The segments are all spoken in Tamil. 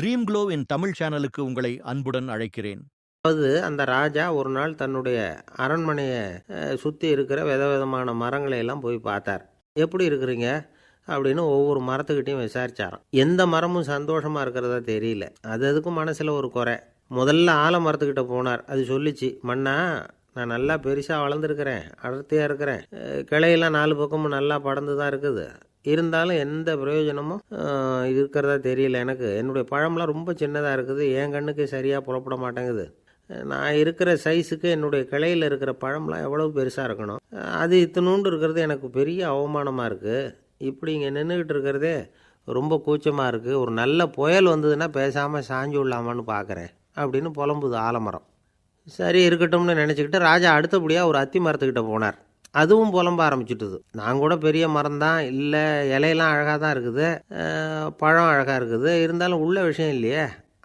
ட்ரீம் க்ளோ இன் தமிழ் சேனலுக்கு உங்களை அன்புடன் அழைக்கிறேன். அதாவது அந்த ராஜா ஒரு நாள் தன்னுடைய அரண்மனையை சுற்றி இருக்கிற விதவிதமான மரங்களை எல்லாம் போய் பார்த்தார். எப்படி இருக்கிறீங்க? அப்படின்னு ஒவ்வொரு மரத்துக்கிட்டையும் விசாரிச்சாராம். எந்த மரமும் சந்தோஷமாக இருக்கிறதா தெரியல. அது அதுக்கும் மனசில் ஒரு குறை. முதல்ல ஆலமரத்துக்கிட்ட போனார். அது சொல்லிச்சு மண்ணா நான் நல்லா பெருசாக வளர்ந்துருக்கிறேன். அடர்த்தியாக இருக்கிறேன். கிளையெல்லாம் நாலு பக்கமும் நல்லா படர்ந்து தான் இருக்குது. இருந்தாலும் எந்த பிரயோஜனமும் இருக்கிறதா தெரியல எனக்கு. என்னுடைய பழம்லாம் ரொம்ப சின்னதாக இருக்குது. என் கண்ணுக்கு சரியாக புலப்பட மாட்டேங்குது. நான் இருக்கிற சைஸுக்கு என்னுடைய கிளையில் இருக்கிற பழம்லாம் எவ்வளோ பெருசாக இருக்கணும்? அது இத்தினூண்டு இருக்கிறது எனக்கு பெரிய அவமானமாக இருக்குது இப்படி இங்கே நின்றுக்கிட்டு இருக்கிறதே ரொம்ப கூச்சமாக இருக்குது ஒரு நல்ல புயல் வந்ததுன்னா பேசாமல் சாஞ்சு விடலாமான்னு பார்க்குறேன் அப்படின்னு புலம்புது ஆலமரம். சரி இருக்கட்டும்னு நினச்சிக்கிட்டு ராஜா அடுத்தபடியாக ஒரு அத்தி மரத்துக்கிட்ட போனார். அதுவும் புலம்ப ஆரம்பிச்சுட்டுது. நான் கூட பெரிய மரம் தான் இல்லை இலையெல்லாம் அழகாக தான் இருக்குது. பழம் அழகாக இருக்குது. இருந்தாலும் உள்ள விஷயம் இல்லையே.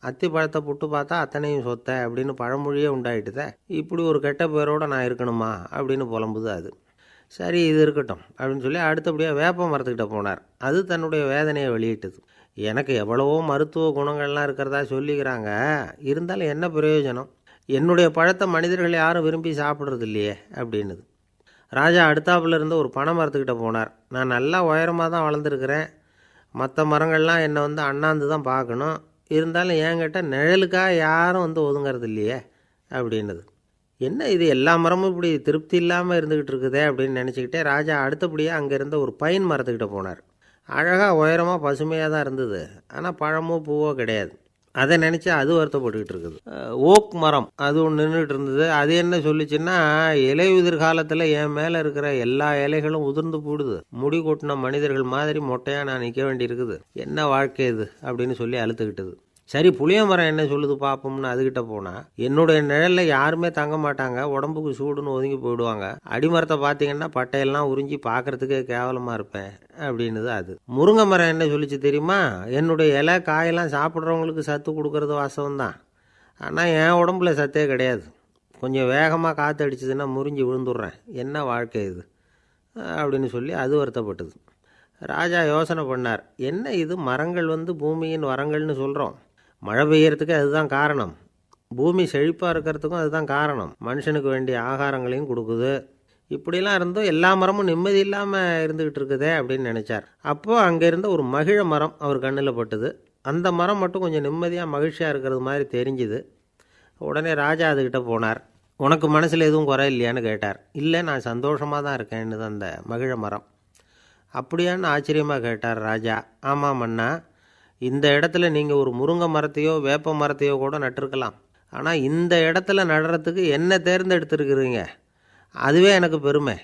அத்தி பழத்தை புட்டு பார்த்தா அத்தனையும் சொத்த அப்படின்னு பழமொழியே உண்டாயிட்டுதே. இப்படி ஒரு கெட்ட பேரோடு நான் இருக்கணுமா அப்படின்னு புலம்புது அது. சரி இது இருக்கட்டும் அப்படின்னு சொல்லி அடுத்தபடியாக வேப்ப மரத்துக்கிட்ட போனார். அது தன்னுடைய வேதனையை வெளியிட்டது. எனக்கு எவ்வளவோ மருத்துவ குணங்கள்லாம் இருக்கிறதா சொல்லிக்கிறாங்க. இருந்தாலும் என்ன பிரயோஜனம்? என்னுடைய பழத்தை மனிதர்கள் யாரும் விரும்பி சாப்பிட்றது இல்லையே அப்படின்னுது. ராஜா அடுத்தாப்புல இருந்து ஒரு பனை மரத்துக்கிட்ட போனார். நான் நல்லா உயரமாக தான் வளர்ந்துருக்கிறேன். மற்ற மரங்கள்லாம் என்னை வந்து அண்ணாந்து தான் பார்க்கணும். இருந்தாலும் என்கிட்ட நிழலுக்காக யாரும் வந்து ஒதுங்கிறது இல்லையே அப்படின்னது. என்ன இது எல்லா மரமும் இப்படி திருப்தி இல்லாமல் இருந்துக்கிட்டு இருக்குதே அப்படின்னு நினச்சிக்கிட்டே ராஜா அடுத்தபடியாக அங்கே இருந்த ஒரு பைன் மரத்துக்கிட்ட போனார். அழகாக உயரமாக பசுமையாக தான் இருந்தது. ஆனால் பழமோ பூவோ கிடையாது. அதை நினச்சி அது வருத்தப்பட்டுக்கிட்டு இருக்குது. ஓக் மரம் அது ஒன்று நின்றுட்டு இருந்தது. அது என்ன சொல்லிச்சுன்னா இலை உதிர் காலத்தில் என் மேலே இருக்கிற எல்லா இலைகளும் உதிர்ந்து போடுது. முடி கொட்டின மனிதர்கள் மாதிரி மொட்டையாக நான் நிற்க வேண்டியிருக்குது. என்ன வாழ்க்கை இது? அப்படின்னு சொல்லி அழுத்துக்கிட்டது. சரி புளியமரம் என்ன சொல்லுது பார்ப்போம்னு அதுகிட்ட போனா என்னுடைய நிழல்ல யாருமே தங்க மாட்டாங்க உடம்புக்கு சூடுன்னு ஒதுங்கி போயிடுவாங்க. அடிமரத்தை பார்த்தீங்கன்னா பட்டையெல்லாம் உறிஞ்சி பார்க்கறதுக்கே கேவலமா இருப்பேன் அப்படின்னுது அது. முருங்கை மரம் என்ன சொல்லிச்சு தெரியுமா? என்னுடைய இலை காயெல்லாம் சாப்பிட்றவங்களுக்கு சத்து கொடுக்கறது வாசம் தான் ஆனால் என் உடம்புல சத்தே கிடையாது. கொஞ்சம் வேகமாக காற்று அடிச்சதுன்னா முறிஞ்சு விழுந்துடுறேன். என்ன வாழ்க்கை இது? அப்படின்னு சொல்லி அது வருத்தப்பட்டது. ராஜா யோசனை பண்ணார். என்ன இது மரங்கள் வந்து பூமியின் வரங்கள்னு சொல்கிறோம் மழை பெய்யறதுக்கு அதுதான் காரணம். பூமி செழிப்பாக இருக்கிறதுக்கும் அதுதான் காரணம். மனுஷனுக்கு வேண்டிய ஆகாரங்களையும் கொடுக்குது. இப்படிலாம் இருந்தும் எல்லா மரமும் நிம்மதி இல்லாமல் இருந்துக்கிட்டு இருக்குதே அப்படின்னு நினச்சார். அப்போது அங்கே இருந்த ஒரு மகிழ மரம் அவர் கண்ணில் பட்டுது. அந்த மரம் மட்டும் கொஞ்சம் நிம்மதியாக மகிழ்ச்சியாக இருக்கிறது மாதிரி தெரிஞ்சுது. உடனே ராஜா அதுக்கிட்ட போனார். உனக்கு மனசில் எதுவும் குறை இல்லையான்னு கேட்டார். இல்லை நான் சந்தோஷமாக தான் இருக்கேன்னு அந்த மகிழ மரம். அப்படியான்னு ஆச்சரியமாக கேட்டார் ராஜா. ஆமாம் அண்ணா இந்த இடத்துல நீங்கள் ஒரு முருங்கை மரத்தையோ வேப்ப மரத்தையோ கூட நட்டிருக்கலாம். ஆனால் இந்த இடத்துல நடுறதுக்கு என்ன தேர்ந்தெடுத்திருக்கிறீங்க? அதுவே எனக்கு பெருமை.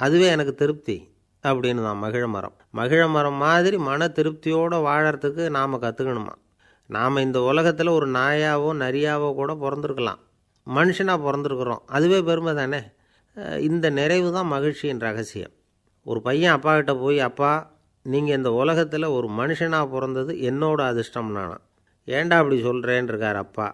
அதுவே எனக்கு திருப்தி அப்படின்னு தான் மகிழ மரம். மகிழ மரம் மாதிரி மன திருப்தியோடு வாழறதுக்கு நாம் கற்றுக்கணுமா நாம் இந்த உலகத்தில் ஒரு நாயாவோ நரியாவோ கூட பிறந்திருக்கலாம். மனுஷனாக பிறந்திருக்கிறோம். அதுவே பெருமை தானே? இந்த நிறைவு தான் மகிழ்ச்சியின் ரகசியம். ஒரு பையன் அப்பாகிட்ட போய் அப்பா நீங்கள் இந்த உலகத்தில் ஒரு மனுஷனாக பிறந்தது என்னோட அதிர்ஷ்டம் நானா. ஏண்டா அப்படி சொல்கிறேன் இருக்கார் அப்பா.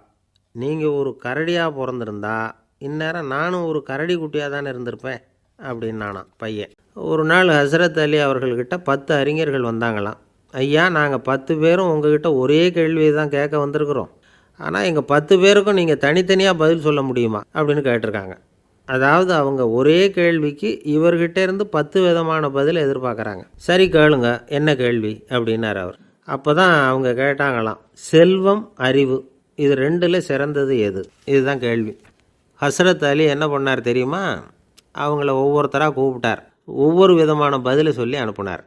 நீங்கள் ஒரு கரடியாக பிறந்திருந்தா இந்நேரம் நானும் ஒரு கரடி குட்டியாக தானே இருந்திருப்பேன் அப்படின்னு நானா பையன். ஒரு நாள் ஹசரத் அலி அவர்கள்கிட்ட பத்து அறிஞர்கள் வந்தாங்களாம். ஐயா நாங்கள் பத்து பேரும் உங்ககிட்ட ஒரே கேள்வியை தான் கேட்க வந்திருக்கிறோம். ஆனால் எங்கள் பத்து பேருக்கும் நீங்கள் தனித்தனியாக பதில் சொல்ல முடியுமா அப்படின்னு கேட்டிருக்காங்க. அதாவது அவங்க ஒரே கேள்விக்கு இவர்கிட்ட இருந்து பத்து விதமான பதில் எதிர்பார்க்குறாங்க. சரி கேளுங்க என்ன கேள்வி? அப்படின்னார் அவர். அப்போ தான் அவங்க கேட்டாங்களாம் செல்வம் அறிவு இது ரெண்டில் சிறந்தது எது? இதுதான் கேள்வி. ஹஸ்ரத் அலி என்ன பண்ணார் தெரியுமா? அவங்கள ஒவ்வொருத்தராக கூப்பிட்டார். ஒவ்வொரு விதமான பதிலை சொல்லி அனுப்புனார்.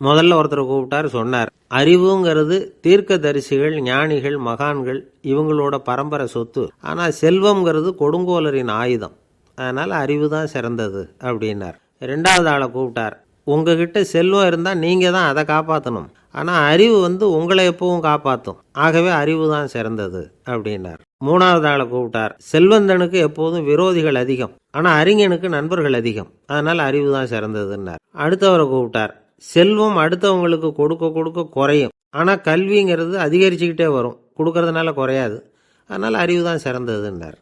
முதல்ல ஒருத்தரை கூப்பிட்டார் சொன்னார் அறிவுங்கிறது தீர்க்கதரிசிகள் ஞானிகள் மகான்கள் இவங்களோட பரம்பரை சொத்து. ஆனால் செல்வம்ங்கிறது கொடுங்கோலரின் ஆயுதம். அதனால் அறிவு தான் சிறந்தது அப்படின்னார். ரெண்டாவது ஆளை கூப்பிட்டார். உங்ககிட்ட செல்வம் இருந்தால் நீங்கள் தான் அதை காப்பாற்றணும் ஆனால் அறிவு வந்து உங்களை எப்பவும் காப்பாற்றும் ஆகவே அறிவு தான் சிறந்தது அப்படின்னார். மூணாவது ஆளை கூப்பிட்டார். செல்வந்தனுக்கு எப்போதும் விரோதிகள் அதிகம். ஆனால் அறிஞனுக்கு நண்பர்கள் அதிகம். அதனால் அறிவு தான் சிறந்ததுன்னார். அடுத்தவரை கூப்பிட்டார். செல்வம் அடுத்தவங்களுக்கு கொடுக்க கொடுக்க குறையும். ஆனால் கல்விங்கிறது அதிகரிச்சுக்கிட்டே வரும். கொடுக்கறதுனால குறையாது. அதனால் அறிவு தான் சிறந்ததுன்னார்.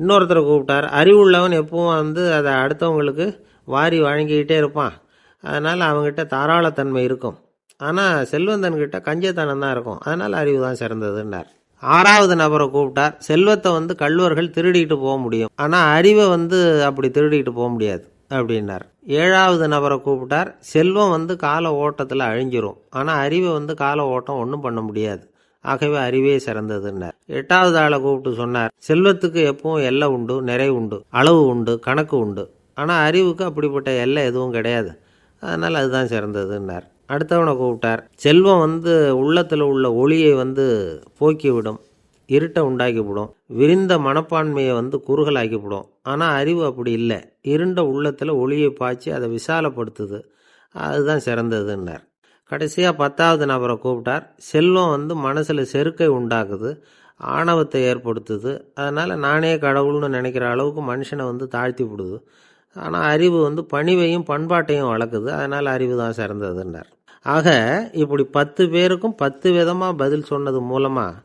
இன்னொருத்தரை கூப்பிட்டார். அறிவுள்ளவன் எப்பவும் வந்து அதை அடுத்தவங்களுக்கு வாரி வழங்கிக்கிட்டே இருப்பான். அதனால் அவங்ககிட்ட தாராளத்தன்மை இருக்கும். ஆனால் செல்வந்தன்கிட்ட கஞ்சத்தனம் தான் இருக்கும். அதனால் அறிவு தான் சிறந்ததுன்னார். ஆறாவது நபரை கூப்பிட்டார். செல்வத்தை வந்து கல்வர்கள் திருடிட்டு போக முடியும். ஆனால் அறிவை வந்து அப்படி திருடிட்டு போக முடியாது அப்படின்னார். ஏழாவது நபரை கூப்பிட்டார். செல்வம் வந்து கால ஓட்டத்தில் அழிஞ்சிரும். ஆனால் அறிவை வந்து கால ஓட்டம் ஒன்றும் பண்ண முடியாது. ஆகவே அறிவே சிறந்ததுன்னார். எட்டாவது ஆளை கூப்பிட்டு சொன்னார் செல்வத்துக்கு எப்பவும் எல்லை உண்டு நிறை உண்டு அளவு உண்டு கணக்கு உண்டு. ஆனால் அறிவுக்கு அப்படிப்பட்ட எல்லை எதுவும் கிடையாது. அதனால் அதுதான் சிறந்ததுன்னார். அடுத்தவனை கூப்பிட்டார் செல்வம் வந்து உள்ளத்தில் உள்ள ஒளியை வந்து போக்கிவிடும் இருட்டை உண்டாக்கிவிடும். விரிந்த மனப்பான்மையை வந்து குறுகலாக்கிவிடும். ஆனால் அறிவு அப்படி இல்லை. இருண்ட உள்ளத்தில் ஒளியை பாய்ச்சி அதை விசாலப்படுத்துது. அதுதான் சிறந்ததுன்னார். கடைசியாக பத்தாவது நபரை கூப்பிட்டார். செல்வம் வந்து மனசில் செருக்கை உண்டாக்குது. ஆணவத்தை ஏற்படுத்துது. அதனால் நானே கடவுள்னு நினைக்கிற அளவுக்கு மனுஷனை வந்து தாழ்த்தி விடுது. ஆனால் அறிவு வந்து பணிவையும் பண்பாட்டையும் வளர்க்குது. அதனால் அறிவு தான் சிறந்ததுன்னார் ஆக இப்படி பத்து பேருக்கும் பத்து விதமாக பதில் சொன்னது மூலமாக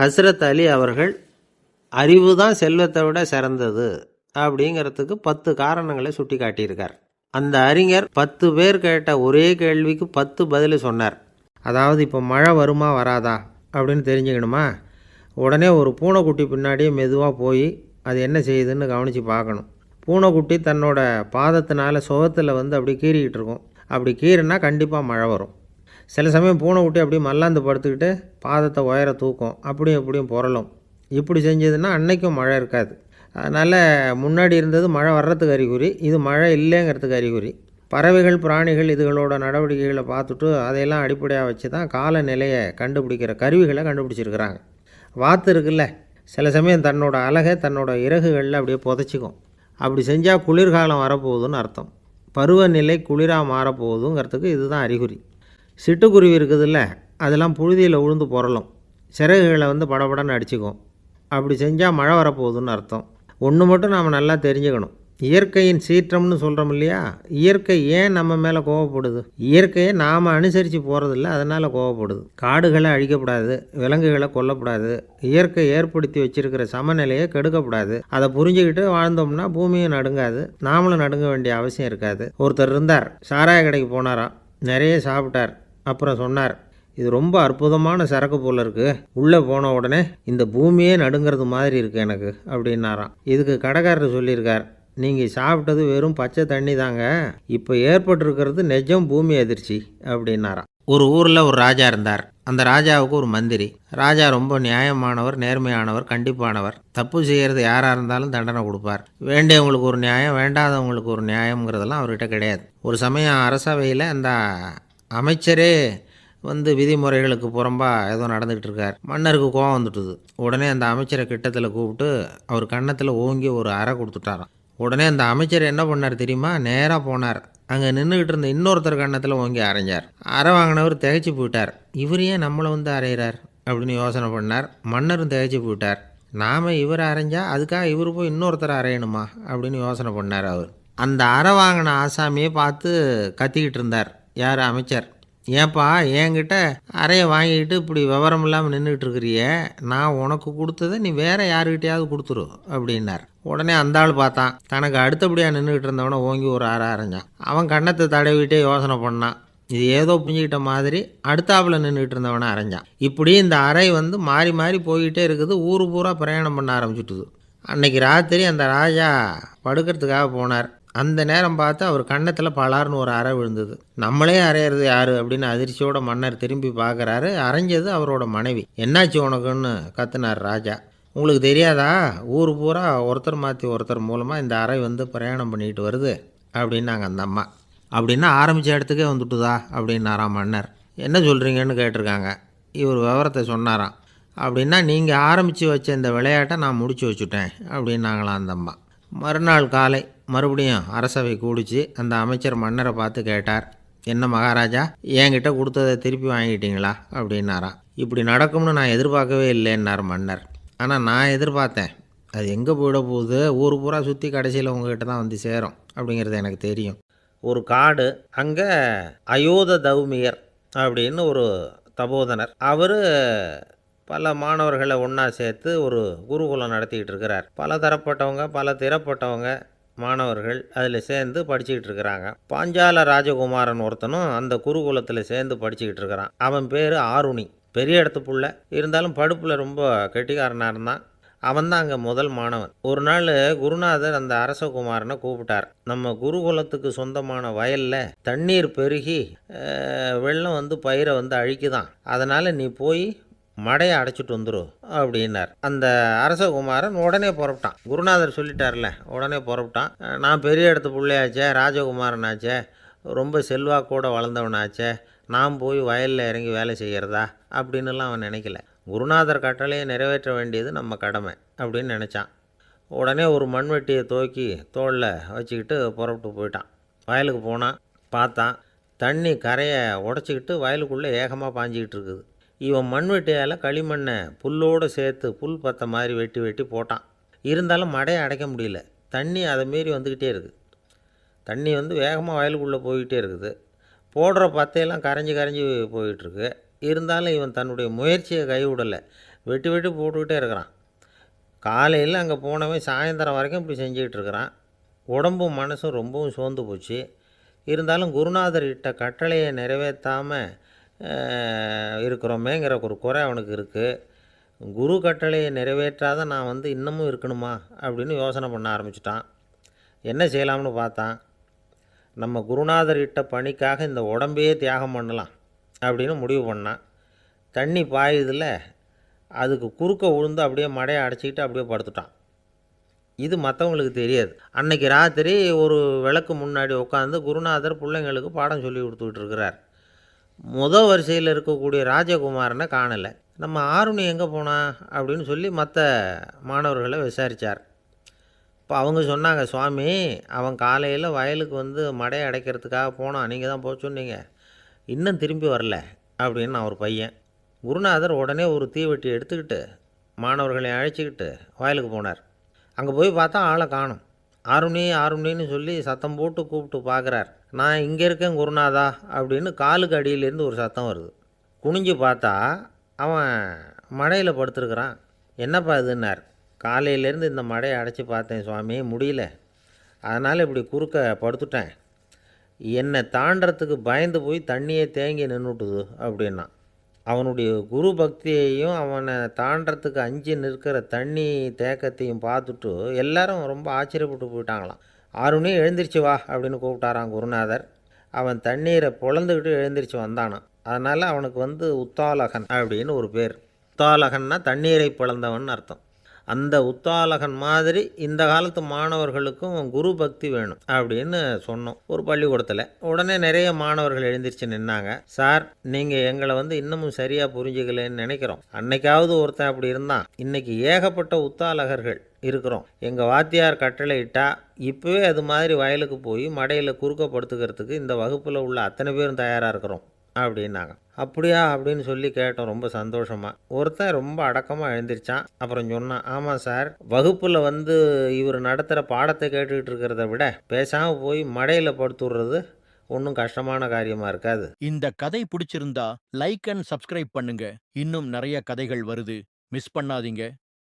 ஹஸ்ரத் அலி அவர்கள் அறிவு தான் செல்வத்தை விட சிறந்தது அப்படிங்கிறதுக்கு பத்து காரணங்களை சுட்டி காட்டியிருக்கார் அந்த அறிஞர் பத்து பேர் கேட்ட ஒரே கேள்விக்கு பத்து பதில் சொன்னார். அதாவது இப்போ மழை வருமா வராதா? அப்படின்னு தெரிஞ்சுக்கணுமா? உடனே ஒரு பூனைக்குட்டி பின்னாடியே மெதுவாக போய் அது என்ன செய்யுதுன்னு கவனித்து பார்க்கணும். பூனைக்குட்டி தன்னோட பாதத்தினால சுகத்தில் வந்து அப்படி கீறிக்கிட்டு இருக்கும். அப்படி கீறினா கண்டிப்பாக மழை வரும். சில சமயம் பூனைக்குட்டி அப்படியே மல்லாந்து படுத்துக்கிட்டு பாதத்தை உயர தூக்கும். அப்படியும் இப்படியும் புரளும் இப்படி செஞ்சதுன்னா அன்னைக்கும் மழை இருக்காது. அதனால் முன்னாடி இருந்தது மழை வர்றதுக்கு அறிகுறி இது மழை இல்லைங்கிறதுக்கு அறிகுறி. பறவைகள் பிராணிகள் இதுகளோட நடவடிக்கைகளை பார்த்துட்டு அதையெல்லாம் அடிப்படையாக வச்சு தான் காலநிலையை கண்டுபிடிக்கிற கருவிகளை கண்டுபிடிச்சிருக்கிறாங்க. வாத்து இருக்குல்ல சில சமயம் தன்னோட அழகை தன்னோட இறகுகளில் அப்படியே புதைச்சிக்கும். அப்படி செஞ்சால் குளிர்காலம் வரப்போகுதுன்னு அர்த்தம். பருவநிலை குளிராக மாறப்போகுதுங்கிறதுக்கு இதுதான் அறிகுறி. சிட்டுக்குருவி இருக்குதுல்ல அதெல்லாம் புழுதியில் உழுந்து புரளும் சிறகுகளை வந்து படபடன்னு அடிச்சுக்கும். அப்படி செஞ்சால் மழை வரப்போகுதுன்னு அர்த்தம். ஒன்று மட்டும் நாம் நல்லா தெரிஞ்சுக்கணும். இயற்கையின் சீற்றம்னு சொல்கிறோம் இல்லையா? இயற்கை ஏன் நம்ம மேலே கோவப்படுது? இயற்கையை நாம் அனுசரித்து போகிறதில்ல அதனால் கோவப்படுது. காடுகளை அழிக்கக்கூடாது விலங்குகளை கொல்லக்கூடாது இயற்கை ஏற்படுத்தி வச்சிருக்கிற சமநிலையை கெடுக்கக்கூடாது அதை புரிஞ்சுக்கிட்டு வாழ்ந்தோம்னா பூமியும் நடுங்காது நாமளும் நடுங்க வேண்டிய அவசியம் இருக்காது. ஒருத்தர் இருந்தார் சாராய கடைக்கு போனாராம் நிறைய சாப்பிட்டார் அப்புறம் சொன்னார் இது ரொம்ப அற்புதமான சரக்கு போல இருக்கு. உள்ளே போன உடனே இந்த பூமியே நடுங்கிறது மாதிரி இருக்குது எனக்கு அப்படின்னாராம். இதுக்கு கடைக்காரர் சொல்லியிருக்கார். நீங்கள் சாப்பிட்டது வெறும் பச்சை தண்ணி தாங்க. இப்போ ஏற்பட்டிருக்கிறது நிஜம் பூமி அதிர்ச்சி அப்படின்னாராம். ஒரு ஊரில் ஒரு ராஜா இருந்தார். அந்த ராஜாவுக்கு ஒரு மந்திரி. ராஜா ரொம்ப நியாயமானவர் நேர்மையானவர் கண்டிப்பானவர். தப்பு செய்கிறது யாராக இருந்தாலும் தண்டனை கொடுப்பார். வேண்டியவங்களுக்கு ஒரு நியாயம் வேண்டாதவங்களுக்கு ஒரு நியாயங்கிறதெல்லாம் அவர்கிட்ட கிடையாது. ஒரு சமயம் அரசவையில் அந்த அமைச்சரே வந்து விதிமுறைகளுக்கு புறம்பாக ஏதோ நடந்துகிட்டு இருக்கார் மன்னருக்கு கோவம் வந்துட்டுது. உடனே அந்த அமைச்சரை கிட்டத்தில் கூப்பிட்டு அவர் கன்னத்தில் ஓங்கி ஒரு அறை கொடுத்துட்டாராம். உடனே அந்த அமைச்சர் என்ன பண்ணார் தெரியுமா? நேராக போனார். அங்கே நின்றுக்கிட்டு இருந்த இன்னொருத்தர் கன்னத்தில் ஓங்கி அரைஞ்சார் அறை வாங்கினவர் திகைச்சு போயிட்டார். இவர் ஏன் நம்மளை வந்து அரைகிறார் அப்படின்னு யோசனை பண்ணார். மன்னரும் திகைச்சு போயிட்டார். நாம் இவர் அரைஞ்சா அதுக்காக இவர் போய் இன்னொருத்தர் அரையணுமா அப்படின்னு யோசனை பண்ணார் அவர். அந்த அறை வாங்கின ஆசாமியை பார்த்து கத்திக்கிட்டு இருந்தார். யார்? அமைச்சர். ஏன்பா என்கிட்ட அறையை வாங்கிக்கிட்டு இப்படி விவரம் இல்லாமல் நின்றுட்டு இருக்கிறியே. நான் உனக்கு கொடுத்ததை நீ வேற யாருக்கிட்டையாவது கொடுத்துரு அப்படின்னார். உடனே அந்த ஆள் பார்த்தான். தனக்கு அடுத்தபடியாக நின்றுக்கிட்டு இருந்தவனை ஓங்கி ஒரு அறை அரைஞ்சான். அவன் கன்னத்தை தடவிட்டே யோசனை பண்ணான். இது ஏதோ புரிஞ்சுக்கிட்ட மாதிரி அடுத்தாப்பில் நின்றுட்டு இருந்தவனை அரைஞ்சான். இப்படி இந்த அறை வந்து மாறி மாறி போய்கிட்டே இருக்குது. ஊர் பூரா பிரயாணம் பண்ண ஆரம்பிச்சுட்டுது. அன்னைக்கு ராத்திரி அந்த ராஜா படுக்கிறதுக்காக போனார். அந்த நேரம் பார்த்து அவர் கன்னத்தில் பலார்னு ஒரு அறை விழுந்தது. நம்மளே அறையிறது யார்? அப்படின்னு அதிர்ச்சியோட மன்னர் திரும்பி பார்க்குறாரு. அரைஞ்சது அவரோட மனைவி. என்னாச்சு உனக்குன்னு? கத்துனார் ராஜா. உங்களுக்கு தெரியாதா? ஊர் பூரா ஒருத்தர் மாற்றி ஒருத்தர் மூலமாக இந்த அறை வந்து பிரயாணம் பண்ணிட்டு வருது அப்படின்னாங்க அந்த அம்மா. அப்படின்னா ஆரம்பித்த இடத்துக்கே வந்துட்டுதா? அப்படின்னாராம் மன்னர். என்ன சொல்கிறீங்கன்னு கேட்டிருக்காங்க. இவர் விவரத்தை சொன்னாராம். அப்படின்னா நீங்கள் ஆரம்பித்து வச்ச இந்த விளையாட்டை நான் முடிச்சு வச்சுட்டேன் அப்படின்னாங்களாம் அந்த அம்மா. மறுநாள் காலை மறுபடியும் அரசவை கூடிச்சு. அந்த அமைச்சர் மன்னரை பார்த்து கேட்டார் என்ன மகாராஜா என்கிட்ட கொடுத்ததை திருப்பி வாங்கிட்டீங்களா? அப்படின்னாராம் இப்படி நடக்கும்னு நான் எதிர்பார்க்கவே இல்லைன்னார் மன்னர். ஆனால் நான் எதிர்பார்த்தேன். அது எங்கே போயிட போகுது? ஊர் பூரா சுற்றி கடைசியில் உங்ககிட்ட தான் வந்து சேரும் அப்படிங்கிறது எனக்கு தெரியும். ஒரு காடு அங்கே அயோத தௌமியர் அப்படின்னு ஒரு தபோதனர். அவர் பல மாணவர்களை ஒன்றா சேர்த்து ஒரு குருகுலம் நடத்திக்கிட்டு இருக்கிறார். பல தரப்பட்டவங்க பல திறப்பட்டவங்க மாணவர்கள் அதில் சேர்ந்து படிச்சுக்கிட்டு இருக்கிறாங்க. பாஞ்சால ராஜகுமாரன் ஒருத்தனும் அந்த குருகுலத்தில் சேர்ந்து படிச்சுக்கிட்டு இருக்கிறான். அவன் பேர் ஆருணி. பெரிய இடத்து புள்ள இருந்தாலும் படுப்பில் ரொம்ப கெட்டிக்காரனாக இருந்தான். அவன் தான் அங்கே முதல் மாணவன். ஒரு நாள் குருநாதர் அந்த அரசகுமாரனை கூப்பிட்டார். நம்ம குருகுலத்துக்கு சொந்தமான வயலில் தண்ணீர் பெருகி வெள்ளம் வந்து பயிரை வந்து அழிக்குதான். அதனால் நீ போய் மடையை அடைச்சிட்டு வந்துடும் அப்படின்னார். அந்த அரசகுமாரன் உடனே புறப்பட்டான். குருநாதர் சொல்லிட்டார்ல உடனே புறப்பட்டான். நான் பெரிய இடத்து பிள்ளையாச்சே ராஜகுமாரனாச்சே ரொம்ப செல்வாக்கோடு வளர்ந்தவனாச்சே நான் போய் வயலில் இறங்கி வேலை செய்கிறதா அப்படின்னுலாம் அவன் நினைக்கல. குருநாதர் கட்டளையை நிறைவேற்ற வேண்டியது நம்ம கடமை அப்படின்னு நினச்சான். உடனே ஒரு மண்வெட்டியை தூக்கி தோளில் வச்சுக்கிட்டு புறப்பட்டு போயிட்டான். வயலுக்கு போனான் பார்த்தான். தண்ணி கரையை உடச்சிக்கிட்டு வயலுக்குள்ளே ஏகமாக பாஞ்சிக்கிட்டு இருக்குது. இவன் மண்வெட்டியால் களிமண்ணை புல்லோடு சேர்த்து புல் பற்ற மாதிரி வெட்டி வெட்டி போட்டான். இருந்தாலும் மடையை அடைக்க முடியல. தண்ணி அதை மீறி வந்துக்கிட்டே இருக்குது. தண்ணி வந்து வேகமாக வயலுக்குள்ளே போய்கிட்டே இருக்குது. போடுற பத்தையெல்லாம் கரைஞ்சி கரைஞ்சி போயிட்டுருக்கு. இருந்தாலும் இவன் தன்னுடைய முயற்சியை கைவிடலை. வெட்டி வெட்டி போட்டுக்கிட்டே இருக்கிறான். காலையில் அங்கே போனவன் சாயந்தரம் வரைக்கும் இப்படி செஞ்சுக்கிட்டு இருக்கிறான். உடம்பும் மனசும் ரொம்பவும் சோர்ந்து போச்சு. இருந்தாலும் குருநாதர் இட்ட கட்டளையை நிறைவேற்றாமல் இருக்கிறோமேங்கிற ஒரு குறை அவனுக்கு இருக்குது குரு கட்டளையை நிறைவேற்றாத நான் வந்து இன்னமும் இருக்கணுமா அப்படின்னு யோசனை பண்ண ஆரம்பிச்சிட்டான். என்ன செய்யலாம்னு பார்த்தான். நம்ம குருநாதர் இட்ட பணிக்காக இந்த உடம்பையே தியாகம் பண்ணலாம் அப்படின்னு முடிவு பண்ணான். தண்ணி பாயுதில் அதுக்கு குறுக்க விழுந்து அப்படியே மடையை அடைச்சிக்கிட்டு அப்படியே படுத்துட்டான். இது மற்றவங்களுக்கு தெரியாது. அன்னைக்கு ராத்திரி ஒரு விளக்கு முன்னாடி உட்காந்து குருநாதர் பிள்ளைங்களுக்கு பாடம் சொல்லி கொடுத்துக்கிட்டு இருக்கிறார். முத வரிசையில் இருக்கக்கூடிய ராஜகுமாரனை காணலை. நம்ம ஆருணி எங்கே போனா அப்படின்னு சொல்லி மற்ற மாணவர்களை விசாரித்தார் இப்போ அவங்க சொன்னாங்க சுவாமி அவன் காலையில் வயலுக்கு வந்து மடையை அடைக்கிறதுக்காக போனான் நீங்கள் தான் போக சொன்னீங்க. இன்னும் திரும்பி வரல அப்படின்னு அவர் பையன். குருநாதர் உடனே ஒரு தீவெட்டி எடுத்துக்கிட்டு மாணவர்களை அழைச்சிக்கிட்டு வயலுக்கு போனார். அங்கே போய் பார்த்தா ஆளை காணும். ஆருணி ஆருணின்னு சொல்லி சத்தம் போட்டு கூப்பிட்டு பார்க்குறார் நான் இங்கே இருக்கேன் குருநாதா அப்படின்னு காலுக்கு அடியிலேருந்து ஒரு சத்தம் வருது. குனிஞ்சு பார்த்தா அவன் மழையில் படுத்துருக்குறான். என்னப்பா இதுன்னார். காலையிலேருந்து இந்த மழையை அடைச்சி பார்த்தேன் சுவாமி முடியல. அதனால் இப்படி குறுக்க படுத்துட்டேன். என்னை தாண்டறதுக்கு பயந்து போய் தண்ணியே தேங்கி நின்றுட்டுது அப்படின்னா. அவனுடைய குரு பக்தியையும் அவனை தாண்டறதுக்கு அஞ்சு நிற்கிற தண்ணி தேக்கத்தையும் பார்த்துட்டு எல்லாரும் ரொம்ப ஆச்சரியப்பட்டு போயிட்டாங்களாம். ஆறுனே எழுந்திரிச்சு வா அப்படின்னு கூப்பிட்டாரான் குருநாதர். அவன் தண்ணீரை பொழந்துக்கிட்டு எழுந்திரிச்சு வந்தானான் அதனால் அவனுக்கு வந்து உத்தாலகன் அப்படின்னு ஒரு பேர். உத்தாலகன்னா தண்ணீரை பிளந்தவன் அர்த்தம். அந்த உத்தாலகன் மாதிரி இந்த காலத்து மாணவர்களுக்கும் குரு பக்தி வேணும் அப்படின்னு சொன்னோம். ஒரு பள்ளிக்கூடத்தில். உடனே நிறைய மாணவர்கள் எழுந்திரிச்சு நின்னாங்க. சார் நீங்கள் எங்களை வந்து இன்னமும் சரியாக புரிஞ்சுக்கலன்னு நினைக்கிறோம். அன்னைக்காவது ஒருத்தன் அப்படி இருந்தான். இன்னைக்கு ஏகப்பட்ட உத்தாலகர்கள் இருக்கிறோம். எங்கள் வாத்தியார் கட்டளை இட்டா இப்போவே அது மாதிரி வயலுக்கு போய் மடையில் குறுக்கப்படுத்துக்கிறதுக்கு இந்த வகுப்பில் உள்ள அத்தனை பேரும் தயாராக இருக்கிறோம். அப்படின்னாங்க. அப்படியா? அப்படின்னு சொல்லி கேட்டோம் ரொம்ப சந்தோஷமா. ஒருத்தன் ரொம்ப அடக்கமாக எழுந்திரிச்சான். அப்புறம் சொன்னான் ஆமாம் சார் வகுப்பில் வந்து இவர் நடத்துகிற பாடத்தை கேட்டுக்கிட்டு இருக்கிறத விட பேசாமல் போய் மடையில் படுத்துடுறது ஒன்றும் கஷ்டமான காரியமாக இருக்காது. இந்த கதை பிடிச்சிருந்தா லைக் அண்ட் சப்ஸ்கிரைப் பண்ணுங்க. இன்னும் நிறைய கதைகள் வருது. மிஸ் பண்ணாதீங்க.